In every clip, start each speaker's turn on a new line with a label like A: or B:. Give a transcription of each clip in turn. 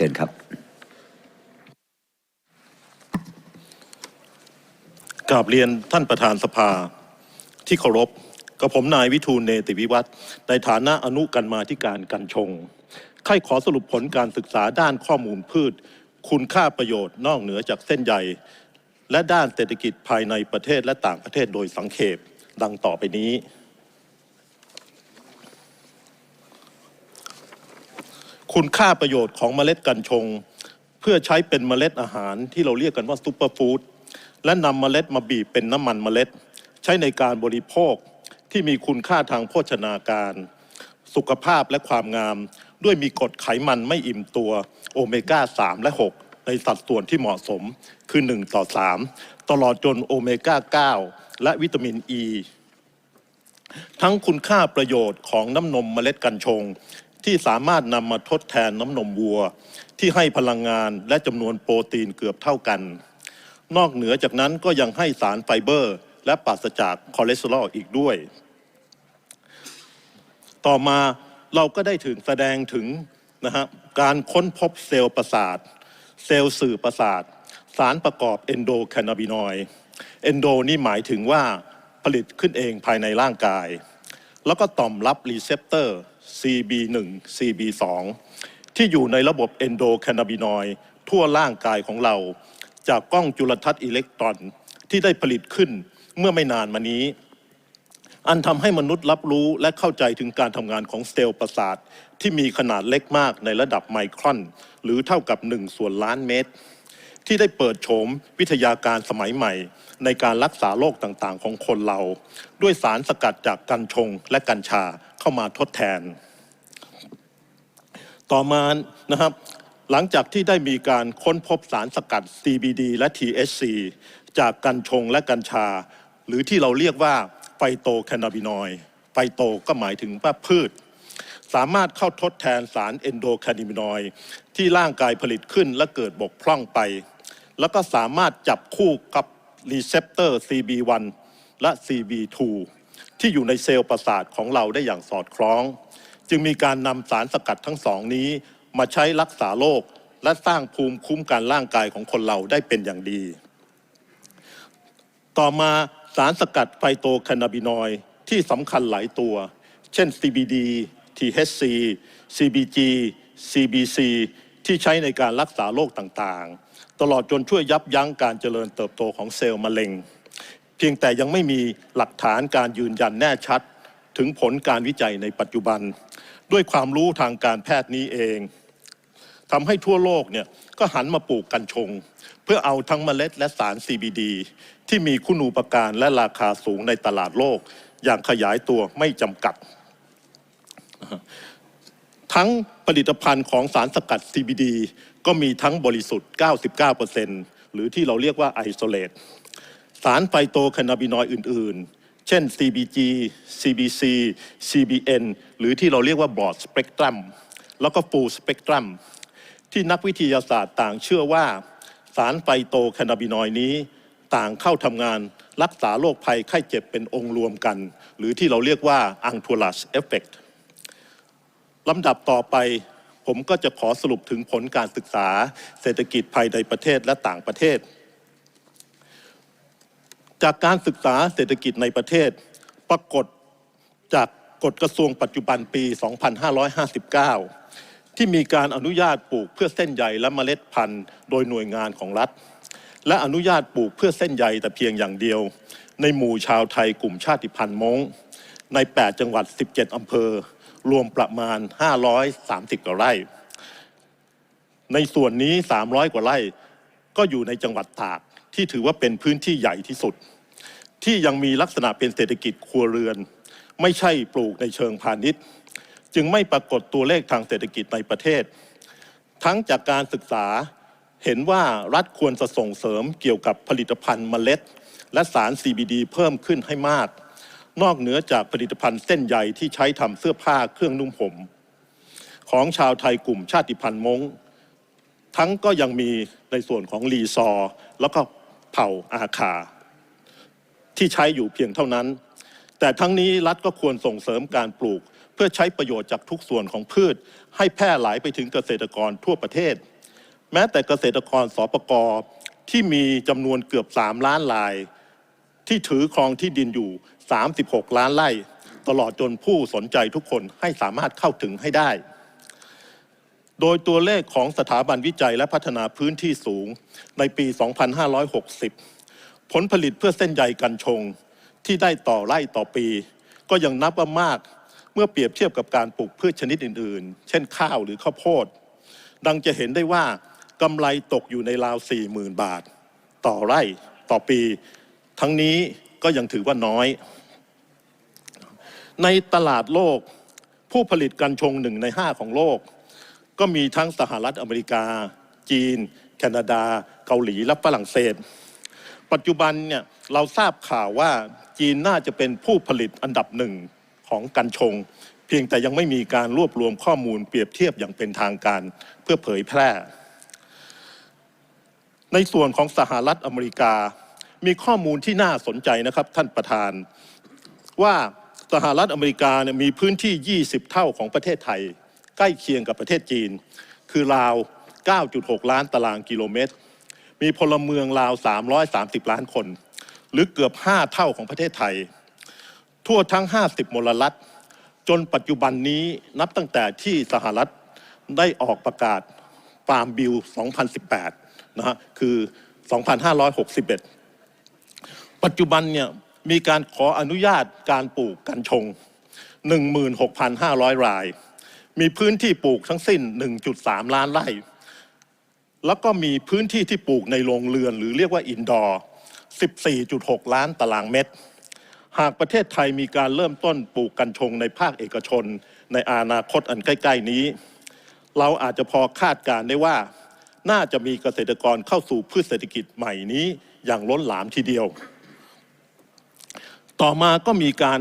A: ชิญครับ
B: กราบเรียนท่านประธานสภาที่เคารพกับผมนายวิทูลเนติวิวัฒในฐานะอนุกันมาธิการกันชงใครขอสรุปผลการศึกษาด้านข้อมูลพืช คุณค่าประโยชน์นอกเหนือจากเส้นใยและด้านเศรษฐกิจภายในประเทศและต่างประเทศโดยสังเขปดังต่อไปนี้ คุณค่าประโยชน์ของเมล็ดกัญชง เพื่อใช้เป็นเมล็ดอาหารที่เราเรียกกันว่าซูเปอร์ฟู้ดและนำเมล็ดมาบีบเป็นน้ำมันเมล็ด ใช้ในการบริโภคที่มีคุณค่าทางโภชนาการ สุขภาพและความงาม ด้วยมีกรดไขมันไม่อิ่มตัวโอเมก้า 3 และ 6 ในสัดส่วนที่เหมาะสมคือ 1 ต่อ 3 ตลอดจนโอเมก้า 9 และวิตามินอ e, ีทั้งคุณค่าประโยชน์ของน้ำนมเมล็ดกัญชง ที่สามารถนำมาทดแทนน้ำนมวัว ที่ให้พลังงานและจำนวนโปรตีนเกือบเท่ากัน นอกเหนือจากนั้นก็ยังให้สารไฟเบอร์ และปราศจากคอเลสเตอรอลอีกด้วย ต่อมาเราก็ได้ถึงแสดงถึงนะฮะการค้นพบเซลล์ประสาท เซลล์สื่อประสาท สารประกอบเอนโดแคนาบินอยเอนโดนี่หมายถึงว่าผลิตขึ้นเองภายในร่างกาย แล้วก็ต่อมรับรีเซพเตอร์ CB1 CB2 ที่อยู่ในระบบเอนโดแคนาบินอยด์ทั่วร่างกายของเรา จากกล้องจุลทรรศน์อิเล็กตรอนที่ได้ผลิตขึ้นเมื่อไม่นานมานี้ อันทำให้มนุษย์รับรู้และเข้าใจถึงการทำงานของเซลล์ประสาท ที่มีขนาดเล็กมากในระดับไมครอน หรือเท่ากับ 1 ส่วนล้านเมตร ที่ได้เปิดโฉมวิทยาการสมัยใหม่ ในการรักษาโรคต่างๆ ของคนเรา ด้วยสารสกัดจากกัญชงและกัญชา เข้ามาทดแทน ต่อมานะครับหลังจากที่ได้มีการค้นพบสารสกัด CBD และ THC จากกัญชงและกัญชา หรือที่เราเรียกว่าไฟโตแคนาบินอยด์ไฟโตก็หมายถึงว่าพืช สามารถเข้าทดแทนสารเอนโดแคนาบินอยด์ที่ร่างกายผลิตขึ้นและเกิดบกพร่องไป แล้วก็สามารถจับคู่กับรีเซพเตอร์ CB1 และ CB2 ที่อยู่ในเซลล์ประสาทของเราได้อย่างสอดคล้อง จึงมีการนำสารสกัดทั้งสองนี้ มาใช้รักษาโรคและสร้างภูมิคุ้มกันร่างกายของคนเราได้เป็นอย่างดี ต่อมาสารสกัดไฟโตแคนาบินอยที่สำคัญหลายตัว เช่น CBD THC CBG CBC ที่ใช้ในการรักษาโรคต่างๆ ตลอดจนช่วยยับยั้งการเจริญเติบโตของเซลล์มะเร็ง เพียงแต่ยังไม่มีหลักฐานการยืนยันแน่ชัด ถึงผลการวิจัยในปัจจุบัน ด้วยความรู้ทางการแพทย์นี้เองทำให้ทั่วโลกเนี่ยก็หันมาปลูกกัญชง เพื่อเอาทั้งเมล็ดและสาร CBD ที่มีคุณูปการและราคาสูงในตลาดโลก อย่างขยายตัวไม่จำกัด ทั้งผลิตภัณฑ์ของสารสกัด CBD ก็มีทั้งบริสุทธิ์ 99%หรือที่เราเรียกว่าไอโซเลต สารไฟโตแคนาบินอยด์อื่น ๆ เช่น CBG CBC CBN หรือที่เราเรียกว่า broad spectrum แล้วก็ full spectrum ที่นักวิทยาศาสตร์ต่างเชื่อว่า สารไฟโตแคนาบินอยด์นี้ ต่างเข้าทำงานรักษาโรคภัยไข้เจ็บเป็นองค์รวมกัน หรือที่เราเรียกว่า entourage effect ลำดับต่อไปผมก็จะขอสรุปถึงผลการศึกษาเศรษฐกิจภายในประเทศและต่างประเทศ จากการศึกษาเศรษฐกิจในประเทศ ปรากฏจากกฎกระทรวงปัจจุบันปี 2559 ที่มีการอนุญาตปลูกเพื่อเส้นใยและเมล็ดพันธุ์โดยหน่วยงานของรัฐ และอนุญาตปลูกเพื่อเส้นใยแต่เพียงอย่างเดียว ในหมู่ชาวไทยกลุ่มชาติพันธุ์ม้งใน 8 จังหวัด 17 อำเภอ รวมประมาณ 530 กว่าไร่ ในส่วนนี้ 300 กว่าไร่ ก็อยู่ในจังหวัดตากที่ถือว่าเป็นพื้นที่ใหญ่ที่สุด ที่ยังมีลักษณะเป็นเศรษฐกิจครัวเรือน ไม่ใช่ปลูกในเชิงพาณิชย์ จึงไม่ปรากฏตัวเลขทางเศรษฐกิจในประเทศ ทั้งจากการศึกษาเห็นว่ารัฐควรจะส่งเสริมเกี่ยวกับผลิตภัณฑ์เมล็ด และสาร CBD เพิ่มขึ้นให้มาก นอกเหนือจากผลิตภัณฑ์เส้นใยที่ใช้ทำเสื้อผ้าเครื่องนุ่งผมของชาวไทยกลุ่มชาติพันธุ์ม้งทั้งก็ยังมีในส่วนของรีซอร์แล้วก็เผ่าอาคา ที่ใช้อยู่เพียงเท่านั้น แต่ทั้งนี้รัฐก็ควรส่งเสริมการปลูก เพื่อใช้ประโยชน์จากทุกส่วนของพืช ให้แพร่หลายไปถึงเกษตรกรทั่วประเทศ แม้แต่เกษตรกรสปกรที่มีจำนวนเกือบ 3 ล้านราย ที่ถือครองที่ดินอยู่ 36 ล้านไร่ ตลอดจนผู้สนใจทุกคนให้สามารถเข้าถึงให้ได้ โดยตัวเลขของสถาบันวิจัยและพัฒนาพื้นที่สูงในปี 2560 ผลผลิตเพื่อเส้นใยกันชงที่ได้ต่อไร่ต่อปี ก็ยังนับว่ามากเมื่อเปรียบเทียบกับการปลูกพืชชนิดอื่น ๆ เช่นข้าวหรือข้าวโพด ดังจะเห็นได้ว่ากำไรตกอยู่ในราว 40,000 บาท ต่อไร่ต่อปี ทั้งนี้ก็ยังถือว่าน้อย ในตลาดโลก ผู้ผลิตกัญชงหนึ่งในห้าของโลก ก็มีทั้งสหรัฐอเมริกา จีน แคนาดา เกาหลีและฝรั่งเศส ปัจจุบันเนี่ยเราทราบข่าวว่าจีนน่าจะเป็นผู้ผลิตอันดับหนึ่งของกัญชง เพียงแต่ยังไม่มีการรวบรวมข้อมูลเปรียบเทียบอย่างเป็นทางการเพื่อเผยแพร่ ในส่วนของสหรัฐอเมริกา มีข้อมูลที่น่าสนใจนะครับท่านประธาน ว่าสหรัฐอเมริกาเนี่ยมีพื้นที่ 20 เท่าของประเทศไทย ใกล้เคียงกับประเทศจีน คือราว 9.6 ล้านตารางกิโลเมตร มีพลเมืองราว 330 ล้านคน หรือเกือบ 5 เท่าของประเทศไทย ทั่วทั้ง 50 มลรัฐ จนปัจจุบันนี้นับตั้งแต่ที่สหรัฐได้ออกประกาศฟาร์มบิล 2018 นะฮะคือ 2561 ปัจจุบันเนี่ยมีการขออนุญาตการปลูกกัญชง 16,500 ราย มีพื้นที่ปลูกทั้งสิ้น 1.3 ล้านไร่ แล้วก็มีพื้นที่ที่ปลูกในโรงเรือน หรือเรียกว่าอินดอร์ 14.6 ล้านตารางเมตร หากประเทศไทยมีการเริ่มต้นปลูกกัญชงในภาคเอกชน ในอนาคตอันใกล้ ๆนี้ เราอาจจะพอคาดการณ์ได้ว่า น่าจะมีเกษตรกรเข้าสู่พืชเศรษฐกิจใหม่นี้อย่างล้นหลามทีเดียว ต่อมาก็มีการ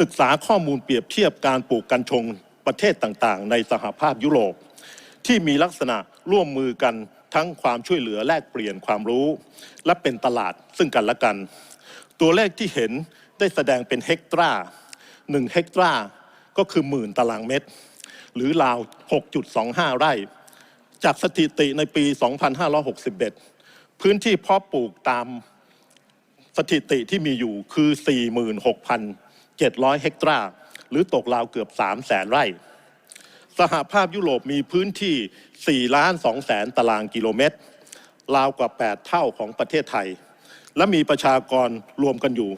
B: ศึกษาข้อมูลเปรียบเทียบการปลูกกัญชงประเทศต่างๆ ในสหภาพยุโรป ที่มีลักษณะร่วมมือกันทั้งความช่วยเหลือแลกเปลี่ยนความรู้ และเป็นตลาดซึ่งกันและกัน ตัวเลขที่เห็นได้แสดงเป็นเฮกตราหนึ่งเฮกตราก็คือหมื่นตารางเมตร หรือราว 6.25 ไร่ จากสถิติในปี 2561 พื้นที่เพาะปลูกตามสถิติที่มีอยู่คือ 46,700 เฮกตราหรือตกราวเกือบ3แสนไร่ สหภาพยุโรปมีพื้นที่ 4 ล้าน2แสนตารางกิโลเมตร ราวกว่า 8 เท่าของประเทศไทย และมีประชากรรวมกันอยู่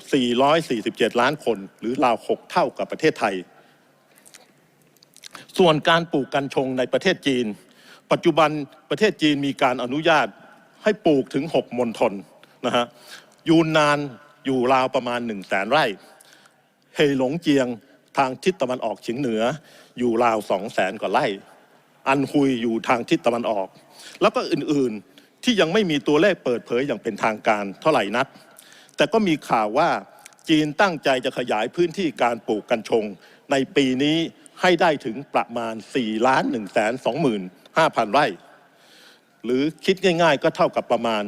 B: 447 ล้านคน หรือราว 6 เท่ากับประเทศไทย ส่วนการปลูกกัญชงในประเทศจีน ปัจจุบันประเทศจีนมีการอนุญาตให้ปลูกถึง 6 มณฑลนะฮะยูนนานอยู่ราวประมาณ 1 0 0 0 0แสนไร่เฮหลงเจียง ทางทิศตะวันออกเฉียงเหนือ อยู่ราว2 0 0แสนกว่าไร่ อันฮุยอยู่ทางทิศตะวันออก แล้วก็อื่นๆที่ยังไม่มีตัวเลขเปิดเผยอย่างเป็นทางการเท่าไหร่นัก แต่ก็มีข่าวว่าจีนตั้งใจจะขยายพื้นที่การปลูกกัญชง ในปีนี้ให้ได้ถึงประมาณ 4 ล้าน1แสน25,000 ไร่ หรือคิดง่าย ๆ ก็เท่ากับประมาณ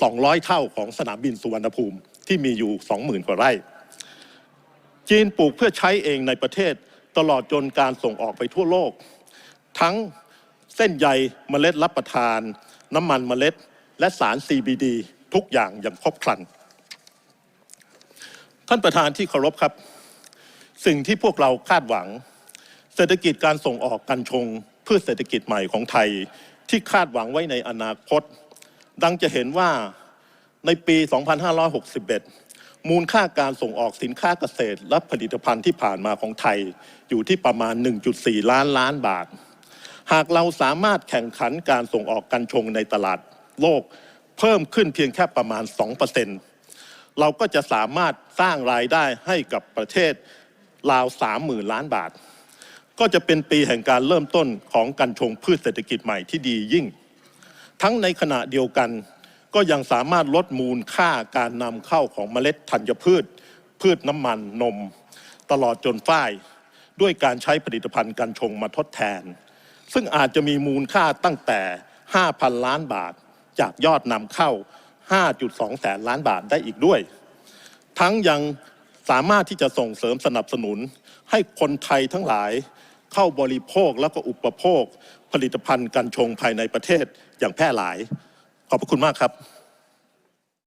B: 200 เท่าของสนามบินสุวรรณภูมิที่มีอยู่ 20,000 กว่าไร่ จีนปลูกเพื่อใช้เองในประเทศตลอดจนการส่งออกไปทั่วโลก ทั้งเส้นใยเมล็ดรับประทาน น้ำมันเมล็ด และสาร CBD ทุกอย่างอย่างครบครัน ท่านประธานที่เคารพครับ สิ่งที่พวกเราคาดหวัง เศรษฐกิจการส่งออกกัญชงเพื่อเศรษฐกิจใหม่ของไทย ที่คาดหวังไว้ในอนาคต ดังจะเห็นว่าในปี 2561 มูลค่าการส่งออกสินค้าเกษตร และผลิตภัณฑ์ที่ผ่านมาของไทย อยู่ที่ประมาณ 1.4 ล้านล้านบาท หากเราสามารถแข่งขันการส่งออกกัญชงในตลาดโลก เพิ่มขึ้นเพียงแค่ประมาณ 2%เราก็จะสามารถสร้างรายได้ให้กับประเทศราว 30,000 ล้านบาท ก็จะเป็นปีแห่งการเริ่มต้นของกัญชงพืชเศรษฐกิจใหม่ที่ดียิ่ง ทั้งในขณะเดียวกัน ก็ยังสามารถลดมูลค่าการนำเข้าของเมล็ดธัญพืช พืชน้ำมันนม ตลอดจนฝ้าย ด้วยการใช้ผลิตภัณฑ์กัญชงมาทดแทน ซึ่งอาจจะมีมูลค่าตั้งแต่ 5,000 ล้านบาท จากยอดนำเข้า 5.2 แสนล้านบาทได้อีกด้วย ทั้งยังสามารถที่จะส่งเสริมสนับสนุน ให้คนไทยทั้งหลายเข้าบริโภคและก็อุปโภค ผลิตภัณฑ์กัญชงภายในประเทศอย่างแพร่หลาย ขอบพระคุณมากครับ